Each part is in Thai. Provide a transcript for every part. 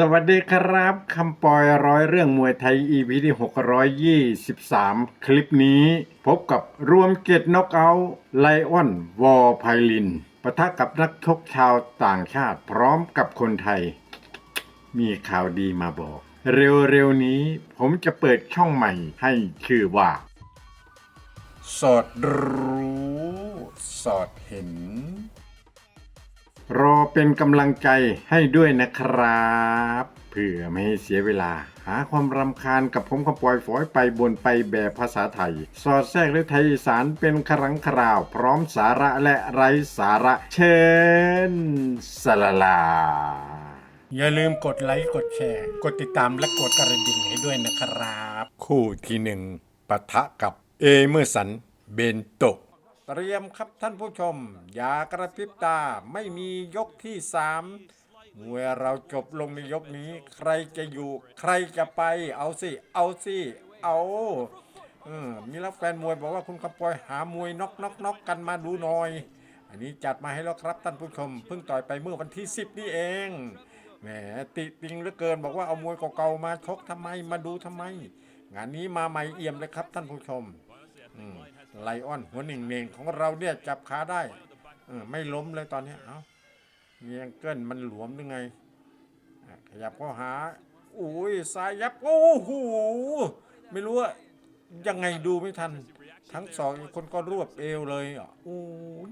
สวัสดีครับคำปอยร้อยเรื่องมวยไทย EP ที่ 623 คลิปนี้ พบกับรวมเกียรติน็อกเอาท์ไลออน วอลไพลินปะทะกับนักชกชาวต่างชาติพร้อมกับคนไทย มีข่าวดีมาบอก เร็วๆนี้ผมจะเปิดช่องใหม่ให้ชื่อว่า สอดรู้ สอดเห็น รอเป็นกำลังใจให้ด้วยนะครับ เพื่อไม่ให้เสียเวลา หาความรำคาญกับผมขปล่อยฝอยไปบนไปแบบภาษาไทย สอดแทรกด้วยไทยอีสานเป็นครั้งคราว พร้อมสาระและไร้สาระเชิญสลาลา อย่าลืมกดไลค์กดแชร์ กดติดตามและกดกระดิ่งให้ด้วยนะครับ คู่ที่หนึ่งปะทะกับเอเมอร์สันเบนโต เตรียมครับท่านผู้ชม อย่ากระพริบตาไม่มียกที่สามเมื่อเราจบลงในยกนี้ ใครจะอยู่ ใครจะไป เอาสิ เอาสิ เอาเออมีรับแฟนมวยบอกว่าคุณคำปอยหามวยน็อกน็อกน็อกกันมาดูหน่อย อันนี้จัดมาให้แล้วครับท่านผู้ชม เพิ่งต่อยไปเมื่อวันที่ 10 นี่เองแหมติติงเหลือเกินบอกว่าเอามวยเก่าๆมาชกทำไมมาดูทำไม งานนี้มาใหม่เอี่ยมเลยครับท่านผู้ชมอืม ไลออน หัวหนึ่งเน่งของเราเนี่ยจับขาได้เออไม่ล้มเลยตอนนี้ เอาเมียงเกิลมันหลวมยังไง ขยับเข้าหาอุ้ยสายยับ โอ้โห ไม่รู้ว่ายังไงดูไม่ทัน ทั้งสองคนก็รวบเอวเลยอะโอ้ย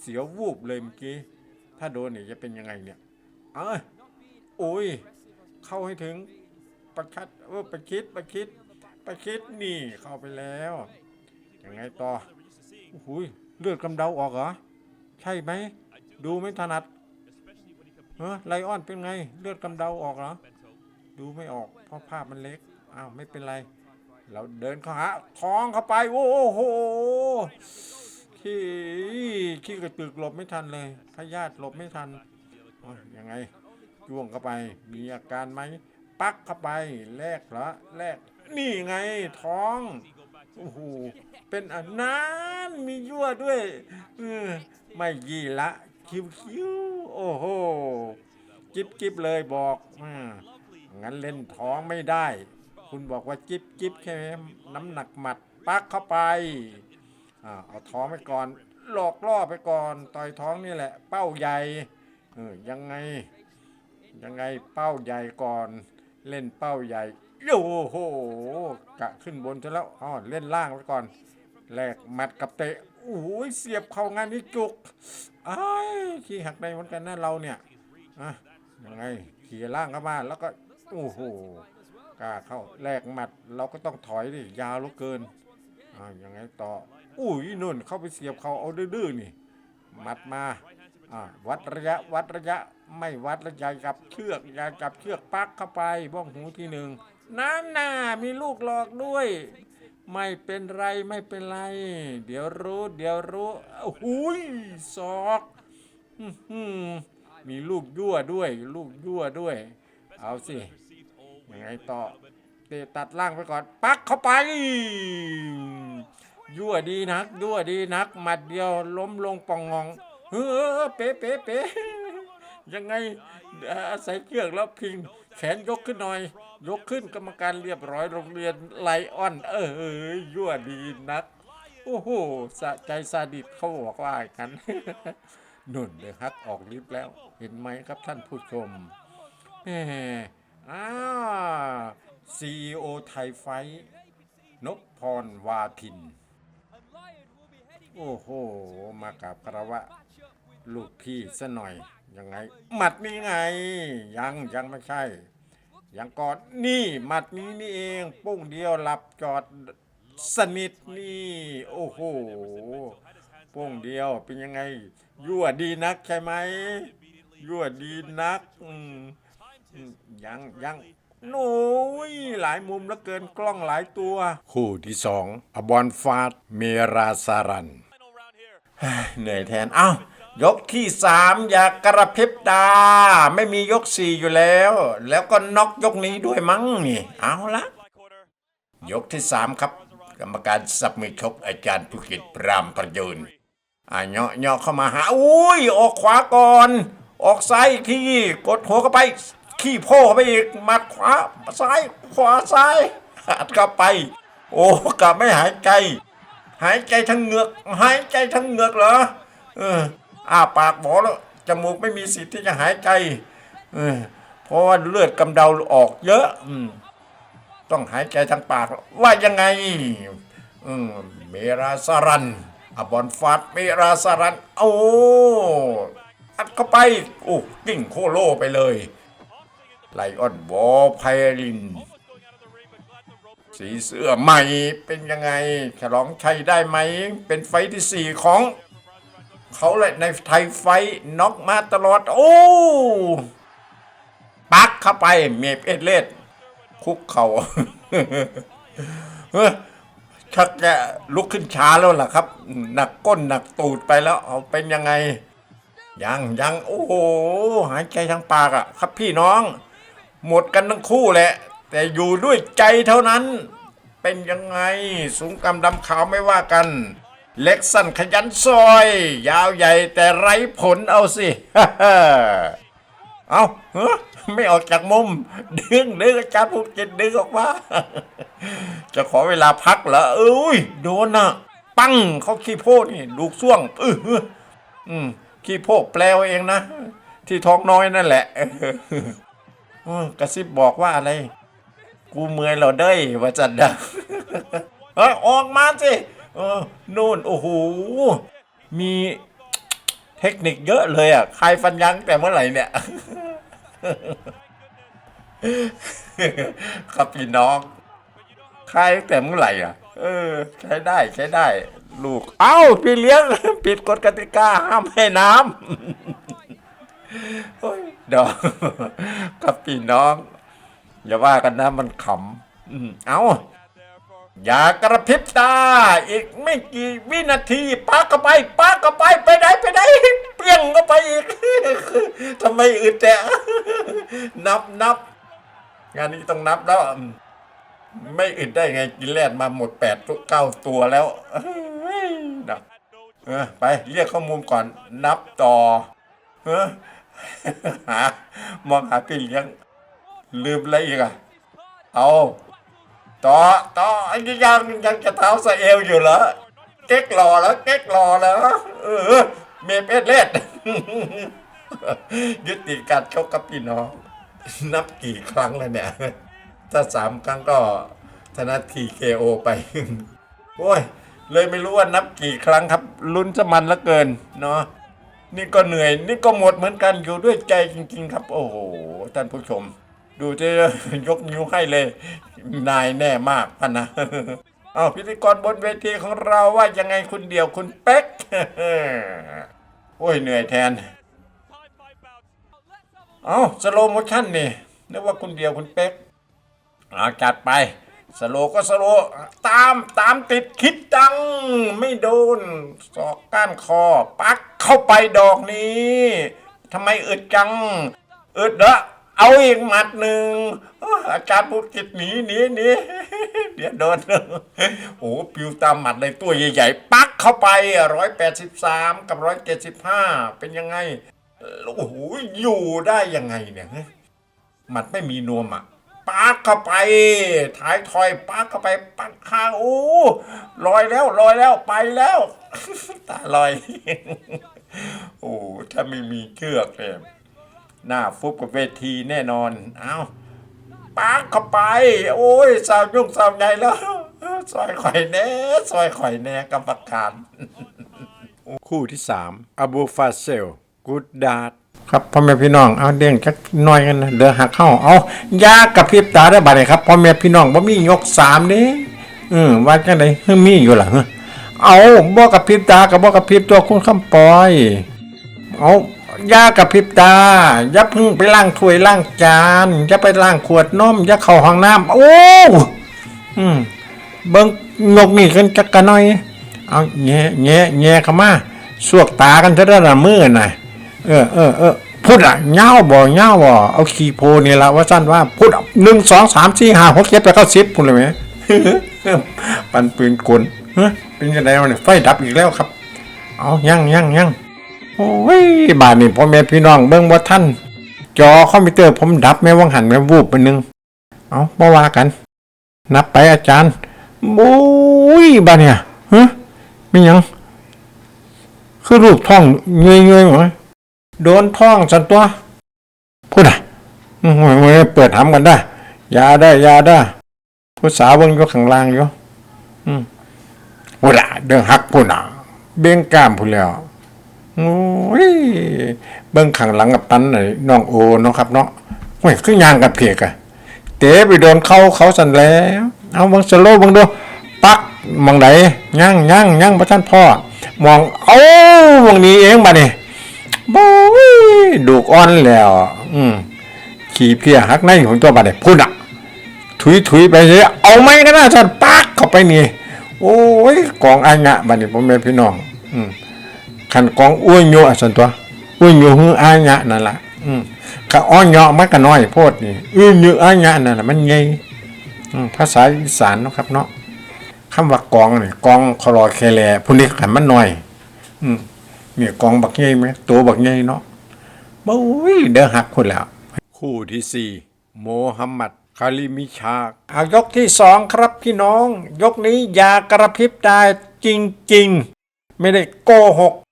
เสียววูบเลยเมื่อกี้ ถ้าโดนเนี่ยจะเป็นยังไงเนี่ยเอ้ยโอ้ย เข้าให้ถึงประชัดเออประคิดประคิดประคิดนี่เข้าไปแล้ว ยังไงต่อโอ้หยเลือดกำเดาออกเหรอ ใช่ไหม ดูไม่ถนัดเออไลออนเป็นไง เลือดกำเดาออกเหรอ ดูไม่ออกเพราะภาพมันเล็ก อ้าวไม่เป็นไร เราเดินเข้าหาท้องเข้าไป โอ้โห ขี้ขี้กระตึกหลบไม่ทันเลยพยาธิหลบไม่ทันยยังไงจ้วงเข้าไป มีอาการไหม ปักเข้าไป แลกเหรอ แลก นี่ไงท้อง โอ้โหเป็นอันนั้นมียั่วด้วยเออไม่ยี่ละคิวคิวโอ้โหจิบจิบเลยบอกอางั้นเล่นท้องไม่ได้ คุณบอกว่าจิบจิบแค่น้ำหนักหมัดปักเข้าไปอ่าเอาท้องไปก่อน หลอกล่อไปก่อน ต่อยท้องนี่แหละ เป้าใหญ่เออยังไง ยังไงเป้าใหญ่ก่อน เล่นเป้าใหญ่ โอ้โหกะขึ้นบนจะแล้วอ๋อเล่นล่างไว้ก่อนแลกหมัดกับเตะโอ้โหเสียบเข้างานนี้จุกไอ้ขี้หักในเหมือนกันนะเราเนี่ยอะยังไงขี่ล่างเข้ามาแล้วก็โอ้โหกล้าเข้าแลกหมัดเราก็ต้องถอยดิยาวเหลือเกินอ่ายังไงต่ออุ้ยนุ่นเข้าไปเสียบเขาเอาดื้อๆนี่หมัดมาอ่าวัดระยะวัดระยะไม่วัดระยะกับเชือกอยาจับเชือกปักเข้าไปบ้องหูที่หนึ่ง นั่นน่ะมีลูกหลอกด้วย ไม่เป็นไรไม่เป็นไร เดี๋ยวรู้ เดี๋ยวรู้โอ้โหุยศอกมีลูกยั่วด้วย ลูกยั่วด้วย เอาสิยังไงต่อเตะตัดล่างไปก่อนปักเข้าไป ยั่วดีนัก ยั่วดีนักหมัดเดียวล้มลงปองงองเฮ้อเป๊ะเป๊ะเป๊ะยังไงอาศัยเชือกแล้วพิง แขนยกขึ้นหน่อย ยกขึ้นกรรมการเรียบร้อยโรงเรียนไลออน เออยยั่วดีนัก โอ้โหสะใจซาดิสเขาบอกว่าอย่างนั้นนุ่นเลยฮักออกลิฟต์แล้ว เห็นไหมครับท่านผู้ชมแหมอ้าซีโอไทยไฟท์นพพรวาทิน โอ้โห มากับคารวะ ลูกพี่ซะหน่อย ยังไงหมัดนี้ไง ยังยังไม่ใช่ ยังกอดนี่หมัดนี้นี่เองปุ้งเดียวหลับจอดสนิทนี่ โอ้โหโป้งเดียวเป็นยังไง ยั่วดีนักใช่ไหมยั่วดีนักยังยังโน้ยหลายมุมแล้วเกินกล้องหลายตัว คู่ที่สองอบอลฟาดเมราซารันเหนื่อยแทน เอ้า ยกที่สามอย่ากระพริบตา ไม่มียกสี่อยู่แล้ว แล้วก็น็อกยกนี้ด้วยมั้งนี่เอาละยกที่สามครับ กรรมการสับมือชกอาจารย์ภูกิจพรามประยุนอะเหาะเหาะเข้ามาหาอุ้ยออกขวาก่อน ออกซ้ายอีกทีกดหัวเข้าไป ขี้โพ่ไปอีกหมัดขวาซ้ายขวาซ้ายอัดเข้าไป โอ้กะไม่หายใจ หายใจทั้งเหงือก หายใจทั้งเหงือกเหรอเออ อ้าปากหมอแล้วจมูกไม่มีสิทธิ์ที่จะหายใจเพราะว่าเลือดกำเดาออกเยอะอต้องหายใจทางปาก ว่ายังไงอืมเมราสรันอบอลฟาดเมราสรันโอ้อัดเข้าไปโอ้กิ่งโคโลไปเลยไลออนวอลไพลิน สีเสื้อใหม่เป็นยังไง ฉลองชัยได้ไหม เป็นไฟที่สี่ของ เขาเลยในไทยไฟน็อกมาตลอด โอ้ปักเข้าไปเมฟเอเลดคุกเขา่าเฮ้ยชักจะลุกขึ้นช้าแล้วล่ะครับ หนักก้นหนักตูดไปแล้วเอาเป็นยังไง ยังยังโอ้โหหายใจทางปากอะครับพี่น้อง หมดกันทั้งคู่แหละ แต่อยู่ด้วยใจเท่านั้น เป็นยังไงสูงกำดำขาวไม่ว่ากัน เล็กสั้นขยันซอย ยาวใหญ่แต่ไร้ผลเอาสิ เอาเฮ้อไม่ออกจากมุม ดึงดึงอาจารย์ภูกิจดึงออกมา จะขอเวลาพักเหรอเอ้ย โดนนะปั้งเขาขี้โพดนี่ลูกส่วงเอออืมขี้โพกแปลเอาเองนะ ที่ท้องน้อยนั่นแหละอกระซิบบอกว่าอะไร กูเมื่อยเราได้ยว่าจัดดาเฮ้ยออกมาสิ ออนู่นโอ้โหมีเทคนิคเยอะเลยอะใครฟันยั้งแต่เมื่อไหร่เนี่ยครับพี่น้องใครแต่เมื่อไหร่อะ เออ ใช้ได้ใช้ได้ ลูก เอ้าพี่เลี้ยงผิดกฎกติกาห้ามให้น้ำโอ้ยเดี๋ยวครับพี่น้อง อย่าว่ากันนะมันขำเอ้า อย่ากระพริบตา อีกไม่กี่วินาทีปักเข้าไปปักเข้าไปไปไหนไปไหนเปรี้ยงเข้าไปอีกทำไมอึดแต่นับนับงานนี้ต้องนับแล้วไม่อึดได้ไงกินแลดมาหมดแปดเก้าตัวแล้วเฮ้ยนับเออไปเรียกข้อมูลก่อนนับต่อเออหามองหาพี่เลี้ยง ลืมอะไรอีกอะเอา ต่อต่อไอ้นี่ยังยังจะเท้าสเอวอยู่เหรอเก๊กหล่อแล้วเก๊กหล่อแล้วเออเมเพชรเล็ดยุติการชกกับพี่น้อง นับกี่ครั้งแล้วเนี่ย ถ้าสามครั้งก็ธนาทีเคโอไป โอ้ย เลยไม่รู้ว่านับกี่ครั้งครับ ลุ้นสมันลือเกินเนาะนี่ก็เหนื่อย นี่ก็หมดเหมือนกันอยู่ด้วยใจจริง ๆ ครับ โอ้โหท่านผู้ชม ดูจะยกนิ้วให้เลย นายแน่มากพันนะเอาพิธีกรบนเวทีของเราว่ายังไงคุณเดียวคุณเป๊กโอ้ยเหนื่อยแทน เอาสโลโมชั่นนี่นึกว่าคุณเดียวคุณเป๊กเอาจัดไปสโลก็สโลตามตามติดคิดดัง ไม่โดนศอกก้านคอ ปักเข้าไปดอกนี้ทำไมอึดจัง อึดเด้อ เอาอีกหมัดหนึ่งอาจารย์พูดกิจหนีหนีหนีเดี๋ยวโดนโอ้ปิวตามหมัดเลยตัวใหญ่ๆ ปักเข้าไปร้อยแปดสิบสามกับร้อยเจ็ดสิบห้าเป็นยังไงโอ้โหอยู่ได้ยังไงเนี่ยหมัดไม่มีนวมอะปักเข้าไปท้ายทอยปักเข้าไปปักข้างโอ้ลอยแล้วลอยแล้วไปแล้วตาลอยโอ้ถ้าไม่มีเชือกเนี่ย หน้าฟุบกับเวทีแน่นอน เอาปักเข้าไป โอ้ยสาวยุ่งสาวใหญ่แล้วซอยข่อยแน่ซอยข่อยแน่กรรมการคู่ที่สามอบูฟาเซลกูดดาดครับพ่อแม่พี่น้องเอาเด้งจักน้อยกันนะเดือหักเข้าเอายากับพริบตาได้บัดเลยครับพ่อแม่พี่น้องบ่มียกสามเด้อืมว่าจังไดเฮ้ยมีอยู่หล่ะเฮ้ยเอาบ่กับพริบตากับบ่กับพริบตัวคุณคำปอย เอา ยากับพริบตา อย่าพึ่งไปล้างถ้วยล้างจานอย่าไปล้างขวดนมอย่าเข้าห้องน้ำโอ้อืมเบิ้งงกนี่กันจักกันหน่อย เอาแง่แง่แง่เข้ามาสวกตากันเท่านั้นละมือน่ะเออเออเออพูดอะเงาบ่เงาบ่เอาขีโพนี่ละว่าสั้นว่าพูดหนึ่งสองสามสี่ห้าหกเจ็ดแปดเก้าสิบพูดเลยไหมปันปืนกลเฮ้ยเป็นยังไงวะเนี่ยไฟดับอีกแล้วครับ เอายังยังยัง โอ้ยบาดนี่พ่อแม่พี่น้องเบิ้งว่าท่านจอคอมพิวเตอร์ผมดับแม่วังหันแม่วูบไปนึง เอามาว่ากัน นับไปอาจารย์บุ้ยบ้าเนี่ยฮะไม่ยังคือรูปท้องเงยเงยหมดโดนท้องสันตัวพูดอะอืมไม่ไม่เปิดทำกันได้ยาได้ยาได้ผู้สาวเบิ่งอยู่ข้างล่างอยู่อืมพูดอะเดินหักพูดอะเบ่งกล้ามพูดแล้ว โอ้ยเบิ่งข้างหลังกับตันน่ะน้องโอเนาะครับเนาะโอ้ยคือยางกับเพียกอะเตะไปโดนเข้าเขาสันแล้ว เอาบังสโลบังดูปักมองไหนย่างย่างย่างพระท่านพ่อ มองเอามองนี้เองมาเนี่ยบู๊ยดูกอ่อนแล้ว อืมขี่เพียหักในของตัวบัดเนี่ยพูดอะถุยถุยไปเลยเอาไม่ก็ได้ท่านปักเข้าไปนี่ โอ้ยกองอัญญะบัดนี้ผมเป็นพี่น้อง อืม ขันกองอ้วยโยอะสันตัวอ้วยโยฮืออัญญะนั่นแหละอืมกะอ้อนเนาะมันก็น้อยโพดนี่อื้อโยอัญญะนั่นแหละมันไงอืมภาษาอีสานเนาะครับเนาะคำว่ากองนี่กองคลอเคแลพวกนี้ขันมันน้อย อืมเนี่ยกองบักใหญ่ไหมตัวบักใหญ่เนาะบุ้ยเด้อหักคนแล้ว คู่ที่สี่โมฮัมหมัดคาลิมิชาเอายกที่สองครับพี่น้อง ยกนี้อย่ากระพริบตาจริงๆ ไม่ได้โกหกอืม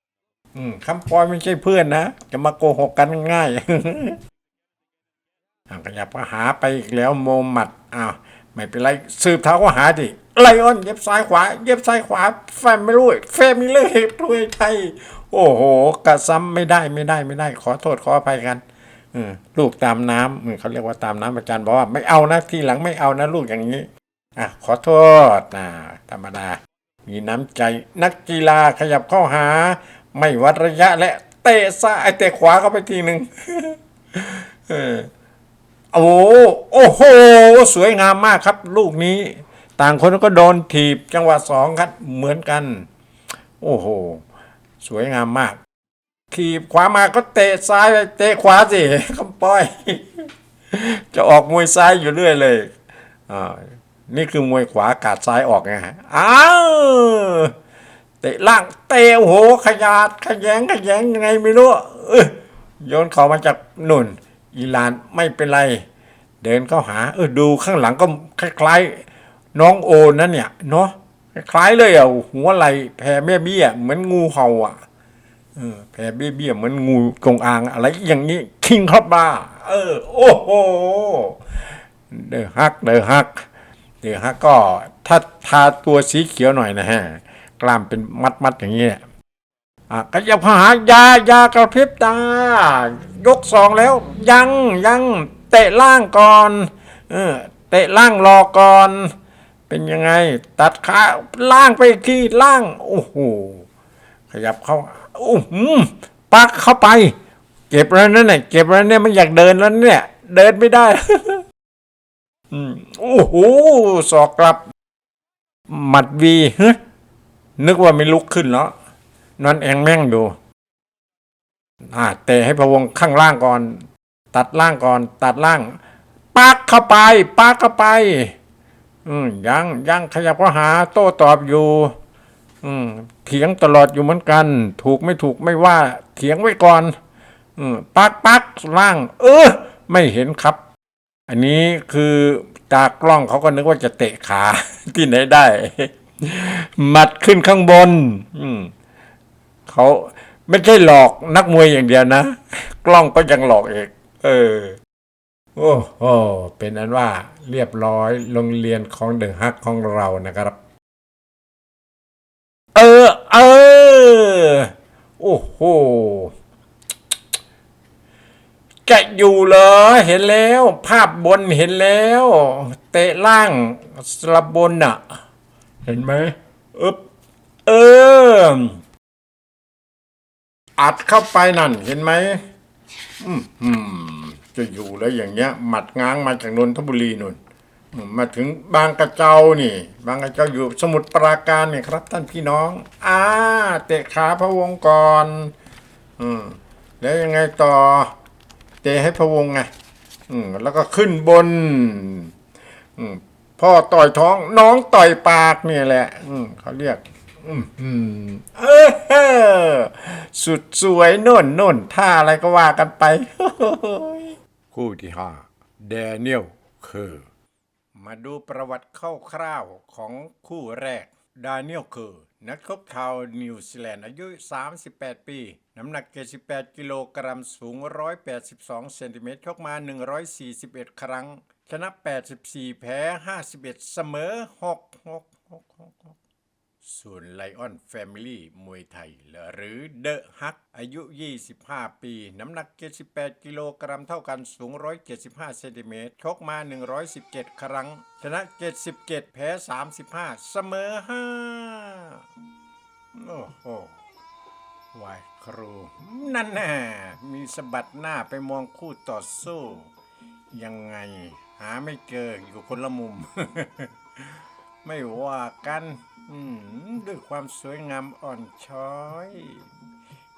คำปอยไม่ใช่เพื่อนนะ จะมาโกหกกันง่ายอะขยับก็หาไปอีกแล้วโมมหมัดอ้าวไม่เป็นไรสืบเท้าก็หาดิไลออนเย็บซ้ายขวา เย็บซ้ายขวา แฟมไม่รู้แฟมิเลยด้วยไทยโอ้โหกระซ้ำไม่ได้ไม่ได้ไม่ได้ ขอโทษขออภัยกันออลูกตามน้ำเออเขาเรียกว่าตามน้ำอาจารย์บอกว่าไม่เอานะทีหลังไม่เอานะลูกอย่างนี้อะขอโทษนะธรรมดา มีน้ำใจนักกีฬาขยับเข้าหา ไม่วัดระยะและเตะซ้ายเตะขวาเข้าไปทีหนึ่งเออโอ้โอ้โห สวยงามมากครับ ลูกนี้ ต่างคนก็โดนถีบจังหวะสองครับเหมือนกัน โอ้โห สวยงามมาก ถีบขวามาก็เตะซ้ายไปเตะขวาสิคำปอย จะออกมวยซ้ายอยู่เรื่อยเลยอ่านี่คือมวยขวากาดซ้ายออกไงฮะอ้าว เตะล่างเตะโอ้โหขยาดขยงขยงยังไงไม่รู้เอ้ยโยนเขามาจากนุ่น อิหร่านไม่เป็นไร เดินเข้าหา เออดูข้างหลังก็คล้ายๆน้องโอนั่นเนี่ยเนาะคล้ายเลยอะหัวไหลแผ่แม่เบี้ยเหมือนงูเห่าอะเออแผ่เบี้ยเบี้ยเหมือนงูจงอางอะไรอย่างนี้คิงครับบ้าเออ โอ้โหเดือฮักเดือฮักเดือฮักก็ถ้าทาตัวสีเขียวหน่อยนะฮะ กล้ามเป็นมัดๆอย่างนี้เนี่ยอะก็จะพหายายากระพริบตา ยกสองแล้ว ยังยังเตะล่างก่อนเออเตะล่างรอก่อน เป็นยังไง ตัดขาล่างไปอีกทีล่าง โอ้โหขยับเข้าอู้หูปักเข้าไป เก็บแล้วนั่นน่ะเก็บแล้วเนี่ยมันอยากเดินแล้วเนี่ย เดินไม่ได้อืมโอ้โหสอกกลับหมัดวีเฮ้ นึกว่าไม่ลุกขึ้นแล้วนอนแองแม่งอยู่อ่าเตะให้พะวงข้างล่างก่อน ตัดล่างก่อน ตัดล่างปักเข้าไปปักเข้าไป อืมยังยังขยับก็หา โต้ตอบอยู่ อืมเถียงตลอดอยู่เหมือนกัน ถูกไม่ถูกไม่ว่า เถียงไว้ก่อน อืมปักปักล่าง เออ ไม่เห็นครับ อันนี้คือจากกล้องเขาก็นึกว่าจะเตะขาที่ไหนได้ หมัดขึ้นข้างบน อืมเขาไม่ใช่หลอกนักมวยอย่างเดียวนะ กล้องก็ยังหลอกเองเออ โอ้โหเป็นอันว่าเรียบร้อยโรงเรียนของเดอะฮักของเรานะครับ เออ เออ โอ้โหแกะอยู่เหรอเห็นแล้ว ภาพบนเห็นแล้ว เตะล่างสลับบนอะ เห็นไหมอึบเอออัดเข้าไปนั่น เห็นไหมอืมอืมจะอยู่แล้วอย่างเงี้ย หมัดง้างมาจากนนทบุรีนุ่นมาถึงบางกระเจ้านี่ บางกระเจ้าอยู่สมุทรปราการเนี่ยครับ ท่านพี่น้องอ่าเตะขาพระวงก่อน อืมแล้วยังไงต่อ เตะให้พระวงไง อืมแล้วก็ขึ้นบน อืม พ่อต่อยท้องน้องต่อยปากเนี่ยแหละ อืมเขาเรียก อืมอืมเออสุดสวยโน่นโน่นท่าอะไรก็ว่ากันไป คู่ที่ห้าแดเนียลเคอร์มาดูประวัติคร่าวๆของคู่แรก ดาเนียลเคอร์นักชกชาวนิวซีแลนด์อายุ 38 ปี น้ำหนัก 78 กิโลกรัมสูง 182 เซนติเมตรชกมา 141 ครั้ง ชนะ 84 แพ้ 51 เสมอ6 6 6 6 6ส่วนไลออนแฟมิลี่มวยไทย หรือเดอะฮัก อายุ 25 ปี น้ำหนัก 78 กิโลกรัมเท่ากันสูง 175 เซนติเมตรชกมา 117 ครั้ง ชนะ 77 แพ้ 35 เสมอ 5 โอ้โหวายครู นั่นแน่มีสะบัดหน้าไปมองคู่ต่อสู้ ยังไง หาไม่เจออยู่คนละมุม ไม่ว่ากันด้วยความสวยงามอ่อนช้อย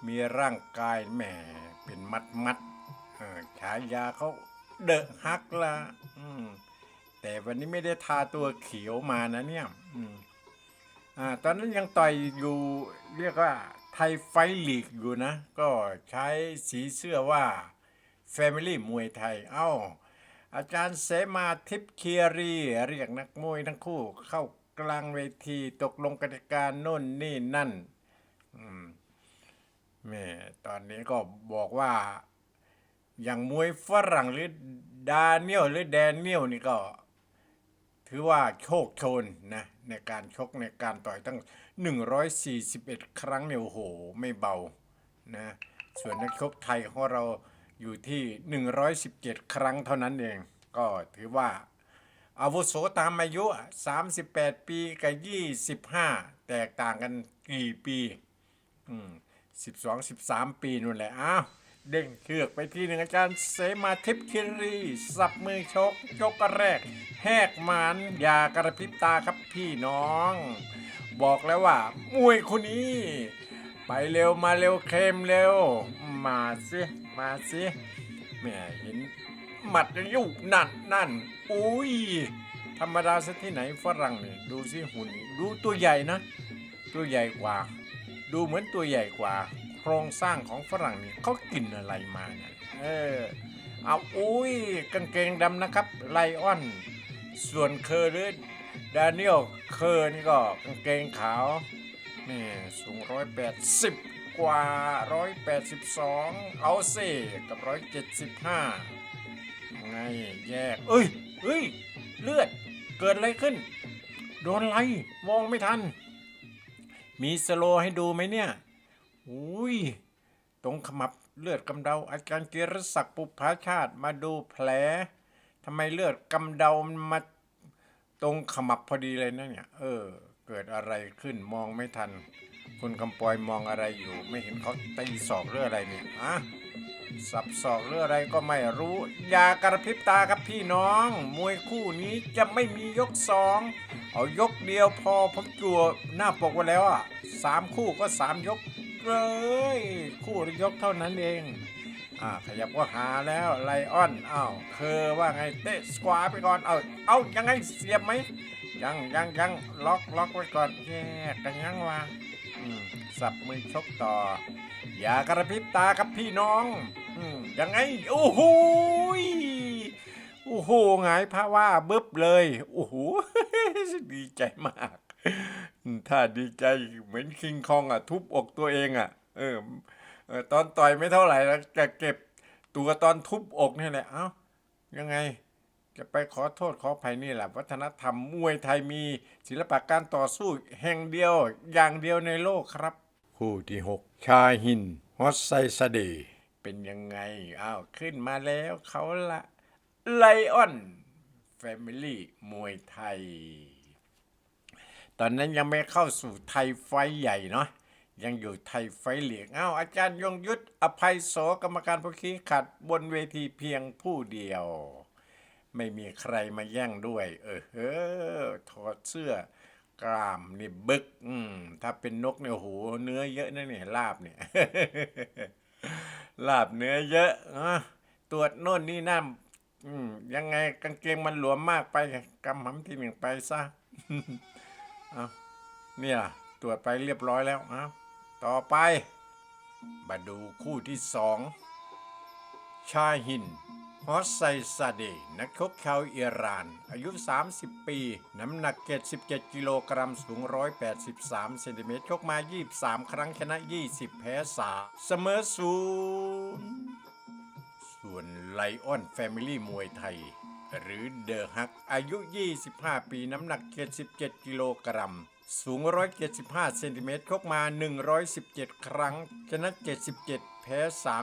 มีร่างกายแหมเป็นมัดมัดฉายาเขาเดอะฮักละแต่วันนี้ไม่ได้ทาตัวเขียวมานะเนี่ยอตอนนั้นยังต่อยอยู่เรียกว่าไทยไฟลีกอยู่นะ ก็ใช้สีเสื้อว่า Family มวยไทย เอ้า อาจารย์เสมาทิพย์เคียรี เรียกนักมวยทั้งคู่ เข้ากลางเวทีตกลงกติกาโน่นนี่นั่นมแม่ตอนนี้ก็บอกว่า อย่างมวยฝรั่งหรือดาเนียลหรือแดเนียลนี่ก็ ถือว่าโชคโชนนะในการชกในการต่อยตั้ง 141 ครั้งเนี่ยโอ้โห ไม่เบานะส่วนนักชกไทยของเรา อยู่ที่ 117 ครั้งเท่านั้นเอง ก็ถือว่าอาวุโสตามอายุ 38 ปีกับ 25 แตกต่างกันกี่ปีอืม12 13 ปีนู่นแหละอ้าวเด้งเชือกไปที่หนึ่งอาจารย์เสมาทิพย์คิรี สับมือชกชกแรก แหกหมันอย่ากระพริบตาครับพี่น้อง บอกแล้วว่ามวยคนนี้ ไปเร็วมาเร็วเข้มเร็ว มาสิ มาสิแหม่เห็นหมัดยังอยู่นั่นนั่นอุ้ยธรรมดาซะที่ไหนฝรั่งเนี่ยดูสิหุ่นดูตัวใหญ่นะ ตัวใหญ่กว่า ดูเหมือนตัวใหญ่กว่า โครงสร้างของฝรั่งนี่เขากินอะไรมาเนี่ยเออเอาอุ้ยกางเกงดำนะครับไลออน ส่วนเคอร์หรือดานิเอลเคอร์นี่ก็กางเกงขาวนี่สูงร้อยแปดสิบ กว่าร้อยแปดสิบสองเอาสิกับร้อยเจ็ดสิบห้าไงแยก เอ้ยเอ้ย เลือด เกิดอะไรขึ้น โดนอะไรมองไม่ทัน มีสโลให้ดูไหมเนี่ย อุ้ย ตรงขมับเลือดกำเดา อาจารย์เกียรศักดิ์ปุพาชาติมาดูแผลทำไมเลือดกำเดามันมาตรงขมับพอดีเลยนะเนี่ย เออ เกิดอะไรขึ้นมองไม่ทัน คุณคำปอยมองอะไรอยู่ ไม่เห็นเขาตีศอกเรื่องอะไรเนี่ยอะสับศอกเรื่องอะไรก็ไม่รู้ อย่ากระพริบตาครับพี่น้อง มวยคู่นี้จะไม่มียกสองเอายกเดียวพอผมจัวหน้าปกไว้แล้วอะสามคู่ก็สามยกเลย คู่ละยกเท่านั้นเองอ่าขยับก็หาแล้วไลออนอ้าวเคอว่าไงเตะสควาไปก่อนเอาเอายังไงเสียบไหมยังยังยังล็อกล็อกไว้ก่อนแยกกันยังวะ สับมือชกต่อ อย่ากระพริบตาครับพี่น้องอยังไง โอ้โหโอ้โหหงายพระว่าบึ๊บเลย โอ้โหดีใจมาก ถ้าดีใจเหมือนคิงคองอะ ทุบอกตัวเองอะ เออตอนต่อยไม่เท่าไหร่แล้วจะเก็บตัวตอนทุบอกนี่แหละ เอ้ายังไง จะไปขอโทษขออภัยนี่แหละวัฒนธรรมมวยไทยมีศิลปะการต่อสู้แห่งเดียวอย่างเดียวในโลกครับ คู่ที่ 6 ชาหินฮอสไซสเดเป็นยังไงอ้าวขึ้นมาแล้วเขาละไลออนแฟมิลี่มวยไทย ตอนนั้นยังไม่เข้าสู่ไทยไฟใหญ่เนาะยังอยู่ไทยไฟเหลียงอ้าวอาจารย์ยงยุทธอภัยโสกรรมการผู้ขี้ขัดบนเวทีเพียงผู้เดียว ไม่มีใครมาแย่งด้วย เออเฮ้อถอดเสื้อกล้ามนี่บึก อืม ถ้าเป็นนกเนี่ยโหเนื้อเยอะนะเนี่ยลาบเนี่ยลาบเนื้อเยอะอะตรวจโน่นนี่นั่นอืมยังไงกางเกงมันหลวมมากไปกำหำที่หนึ่งไปซะเอาเนี่ยตรวจไปเรียบร้อยแล้วอะต่อไปมาดูคู่ที่สองชาฮิน ฮอสไซซาเดนักชกชาวอิหร่าน อายุ 30 ปี น้ำหนัก 77 กิโลกรัม สูง 183 เซนติเมตรชกมา 23 ครั้งชนะ 20 แพ้3เสมอศูนย์ส่วนไลออนแฟมิลี่มวยไทย หรือเดอะฮัก อายุ 25 ปี น้ำหนัก 77 กิโลกรัมสูง 175 เซนติเมตรชกมา 117 ครั้ง ชนะ 77 แพ้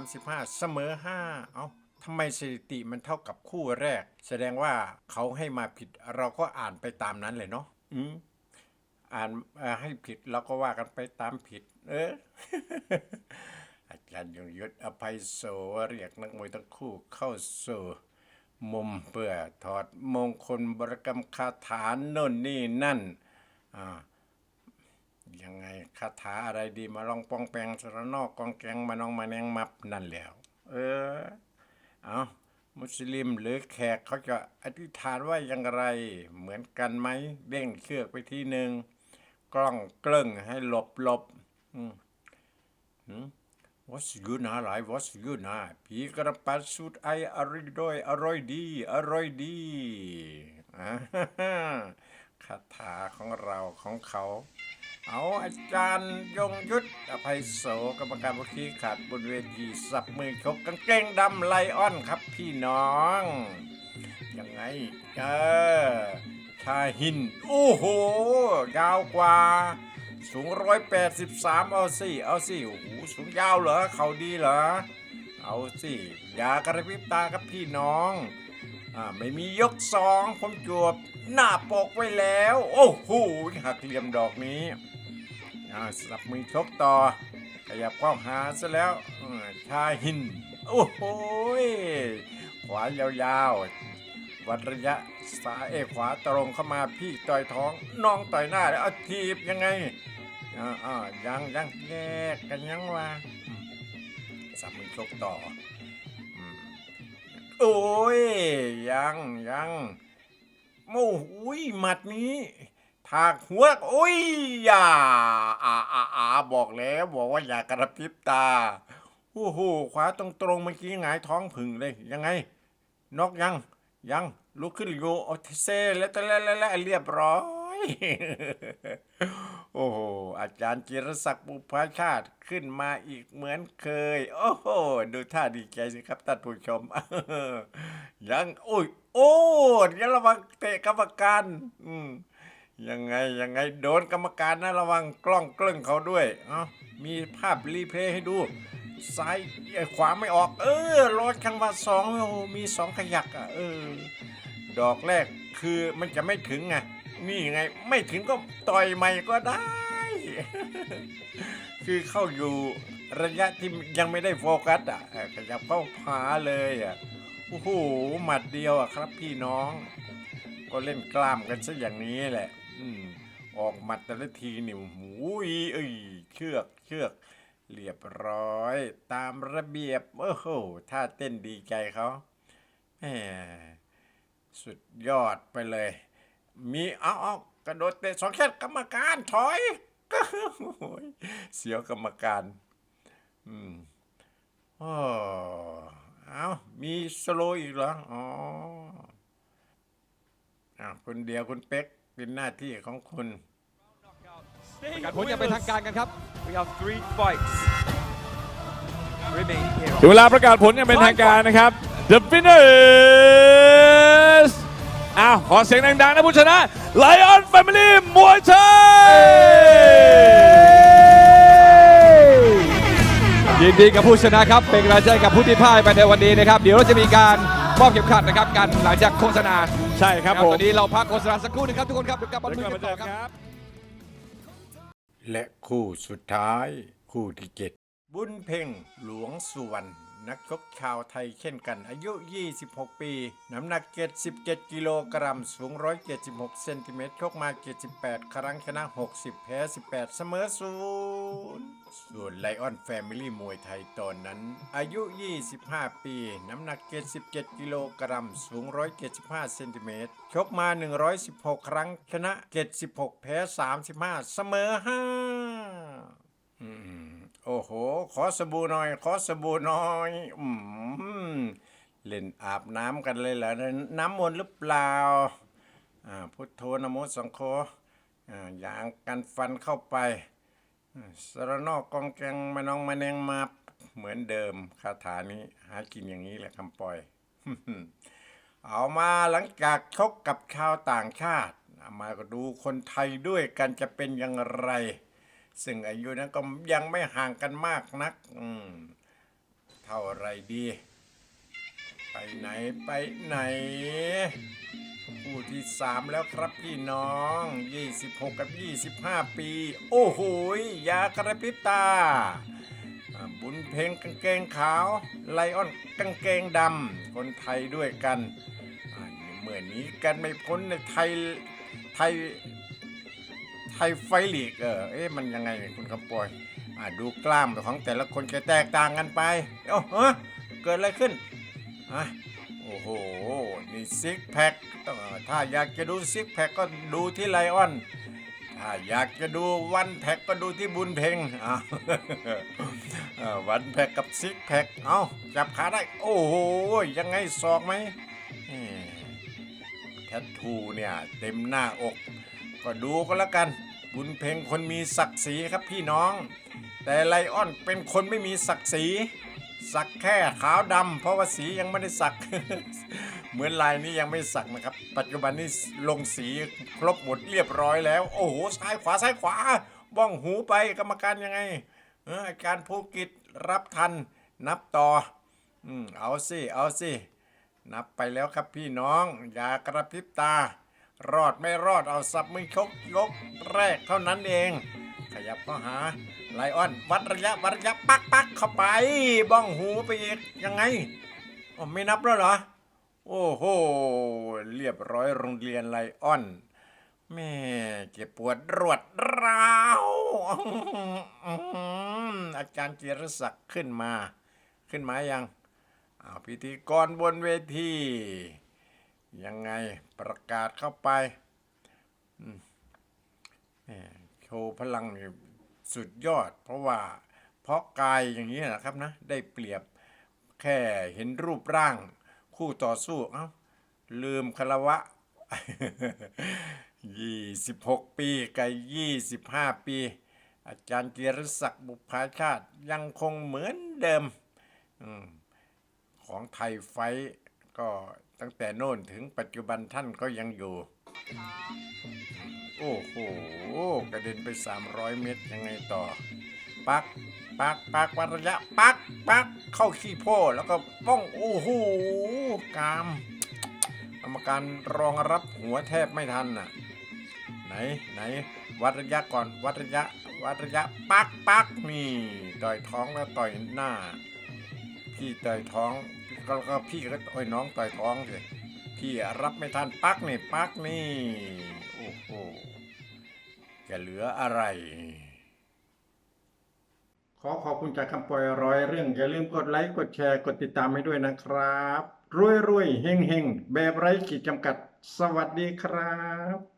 35 เสมอ 5 เอ้า ทำไมสถิติมันเท่ากับคู่แรก แสดงว่าเขาให้มาผิดเราก็อ่านไปตามนั้นเลยเนาะอืมอ่านให้ผิดเราก็ว่ากันไปตามผิด เอออาจารย์ยงยุทธอภัยโสเรียกนักมวยทั้งคู่เข้าสู่มุมเพื่อถอดมงคลบรกรรมคาถาโน่นนี่นั่นอ่ายังไงคาถาอะไรดีมาลองปองแปงสระนอกกองแกงมาน้องมาแนงมับนั่นแล้ว เออ เอามุสลิมหรือแขกเขาจะอธิษฐานว่าอย่างไร เหมือนกันไหมเด้งเชือกไปที่หนึ่งกล้องเกลิ้งให้หลบหลบอืมหืม What's good นะหลาย What's good นะผีกระปัดสุดไออร่อยด้วยอร่อยดี อร่อยดีคาถาของเราของเขา เอาอาจารย์ยงยุทธอภัยโสกรรมการผู้ชี้ขาดบนเวทีสับมือชกกางเกงดำไลออนครับพี่น้อง ยังไงเออชาหิน โอ้โห ยาวกว่า สูงร้อยแปดสิบสามเอาสิ เอาสิโอ้โหสูงยาวเหรอ เขาดีเหรอ เอาสิอย่ากระพริบตาครับพี่น้องอ่าไม่มียกสองผมจวบหน้าปกไว้แล้ว โอ้โหหักเหลี่ยมดอกนี้ สับมือชกต่อ ขยับเข้าหาซะแล้วอ่าชาหิน โอ้โหขวายาวๆ วัดระยะซ้ายเอขวาตรงเข้ามาพี่ต่อยท้องน้องต่อยหน้าแล้วอาทีบยังไงอ่ายังยังแยกกันยังวะสับมือชกต่อโอ้ยยังยังโอ้โหยหมัดนี้ ถากหัวโอ้ยอย่าอ่าอ่าอาบอกแล้วบอกว่าอย่ากระพริบตาโอ้โหขวาตรงตรงเมื่อกี้หงายท้องผึ่งเลย ยังไงนกยัง ยังลุกขึ้นอยู่โอเซแล้วแต่แล้วแล้วเรียบร้อย โอ้โหอาจารย์จิรศักดิ์บุพชาติขึ้นมาอีกเหมือนเคย โอ้โหดูท่าดีใจสิครับท่านผู้ชม ยังโอ้ยโอ้ยระวังเตะกรรมการ อืม ยังไงยังไงโดนกรรมการนะระวังกล้องกลึ้งเขาด้วยเอามีภาพรีเพลย์ให้ดูซ้ายขวาไม่ออก เออรถคังว่าสองโอ้มีสองขยักอะเออ ดอกแรกคือมันจะไม่ถึงไงนี่ไงไม่ถึงก็ต่อยใหม่ก็ได้ คือเข้าอยู่ระยะที่ยังไม่ได้โฟกัสอะขยับเข้าผาเลยอะโอ้โหหมัดเดียวอะครับพี่น้อง ก็เล่นกล้ามกันซะอย่างนี้แหละ อืมออกหมัดแต่ละทีนี่หูยเอ้ยเชือกเชือกเรียบร้อย ตามระเบียบโอ้โหท่าเต้นดีใจเขาแหมสุดยอดไปเลย มีเอาเอากระโดดเตะสองแค่กรรมการถอยโอ้ยเสียวกรรมการ อืมโอ้เอามีสโลอีกเหรออ๋ออะคุณเดียวคุณเป๊ก เป็นหน้าที่ของคุณประกาศผลอย่างเป็นทางการกันครับ We have three fights remaining here ถึงเวลาประกาศผลอย่างเป็นทางการนะครับ The winner is อ้าวขอเสียงดังๆนะผู้ชนะ Lion Family มวยไทยยินดีกับผู้ชนะครับ เป็นกำลังใจกับผู้ที่พ่ายไปในวันนี้นะครับ เดี๋ยวเราจะมีการ มอบเข็มขัดนะครับกันหลังจากโฆษณาใช่ครับนะผมตอนนี้เราพักโฆษณาสักครู่หนึงครับทุกคนครับเดี๋ยวกลับมาเดี๋ยวลุยกลับกันมาต่เจออครับครับ และคู่สุดท้าย คู่ที่เจ็ดบุญเพ่งหลวงสุวรรณ นักชกชาวไทยเช่นกันอายุ 26 ปี น้ำหนัก 77 กิโลกรัม สูง 176 เซนติเมตรชกมา 78 ครั้งชนะ 60 แพ้ 18 เสมอศูนย์ส่วนไลออนแฟมิลี่มวยไทยตอนนั้น อายุ 25 ปี น้ำหนัก 77 กิโลกรัม สูง 175 เซนติเมตรชกมา 116 ครั้งชนะ 76 แพ้ 35 เสมอ5 โอ้โห ขอสบู่หน่อย ขอสบู่หน่อยอืมเล่นอาบน้ำกันเลยเหรอน้ำมนต์หรือเปล่าอ่าพุทโธนโมสังโฆอ่าอย่างกันฟันเข้าไปอ่าสระนอกกองแกงมานองมาแนงมาเหมือนเดิมคาถานี้หากินอย่างนี้แหละคำปล่อย เอามาหลังจากชกกับชาวต่างชาติามาก็ดูคนไทยด้วยกันจะเป็นอย่างไร ซึ่งอายุนั้นก็ยังไม่ห่างกันมากนักเท่าไรดี ไปไหนไปไหน คู่ที่สามแล้วครับพี่น้อง 26 กับ 25 ปี โอ้โหยากระพริบตาอ่าบุญเพลงกางเกงขาว ไลออนกางเกงดำ คนไทยด้วยกันอ่าเมื่อนี้กันไม่พ้นในไทยไทย ไทยไฟลีกเออเอ๊ะมันยังไงเนี่ยคุณคำปอยอ่าดูกล้ามของแต่ละคนจะแตกต่างกันไปโอ้ฮะเกิดอะไรขึ้นอะโอ้โหนี่ซิกแพคถ้าอยากจะดูซิกแพคก็ดูที่ไลออนถ้าอยากจะดูวันแพ็กก็ดูที่บุญเพ็งอ่าวันแพ็กกับซิกแพคเอาจับขาได้ โอ้โห ยังไงศอกไหมแหม่แทททูเนี่ย เต็มหน้าอก ก็ดูก็แล้วกัน บุญเพ็งคนมีศักดิ์ศรีครับพี่น้อง แต่ไลออนเป็นคนไม่มีศักดิ์ศรีสักแค่ขาวดำเพราะว่าสียังไม่ได้สัก เหมือนลายนี้ยังไม่สักนะครับ ปัจจุบันนี้ลงสีครบหมดเรียบร้อยแล้ว โอ้โหซ้ายขวาซ้ายขวา บ้องหูไปกรรมการยังไงเอออาจารภูกิจรับทันนับต่ออืมเอาสิ เอาสิ นับไปแล้วครับพี่น้อง อย่ากระพริบตา รอดไม่รอดเอาสับมือชกยกแรกเท่านั้นเอง ขยับเข้าหาไลออนวัดระยะวัดระยะปักปักเข้าไป บ้องหูไปอีกยังไงอ๋อไม่นับแล้วเหรอ โอ้โหเรียบร้อยโรงเรียนไลออนแม่เจ็บปวดรวดร้าวอาจารย์เจีรศักดิ์ขึ้นมา ขึ้นมายังอ้าวพิธีกรบนเวที ยังไงประกาศเข้าไปโชว์พลังสุดยอด เพราะว่าเพราะกายอย่างนี้นะครับนะ ได้เปรียบแค่เห็นรูปร่าง คู่ต่อสู้เอ้าลืมคารวะ 26 ปีกับ25 ปี อาจารย์เกียรศักดิ์บุพาชาติยังคงเหมือนเดิมอมของไทยไฟก็ ตั้งแต่โน่นถึงปัจจุบันท่านก็ยังอยู่ โอ้โห กระเด็นไป 300 เมตรยังไงต่อ ปัก ปัก ปักวัดระยะ ปัก ปัก เข้าขี้โพ่แล้วก็ป้อง โอ้โห กามกรรมการรองรับหัวแทบไม่ทันน่ะ ไหน ไหน วัดระยะก่อน วัดระยะ วัดระยะ ปัก ปัก นี่ ต่อยท้องแล้วต่อยหน้า พี่ต่อยท้อง ก็ก็พี่ก็ต่อยน้องต่อยท้องเลยพี่รับไม่ทันปักนี่ปักนี่โอ้โหจะเหลืออะไร ขอขอบคุณจากคำปล่อยร้อยเรื่อง อย่าลืมกดไลค์กดแชร์กดติดตามให้ด้วยนะครับรวยรวยๆเฮงเฮงแบบไร้ขีดจำกัด สวัสดีครับ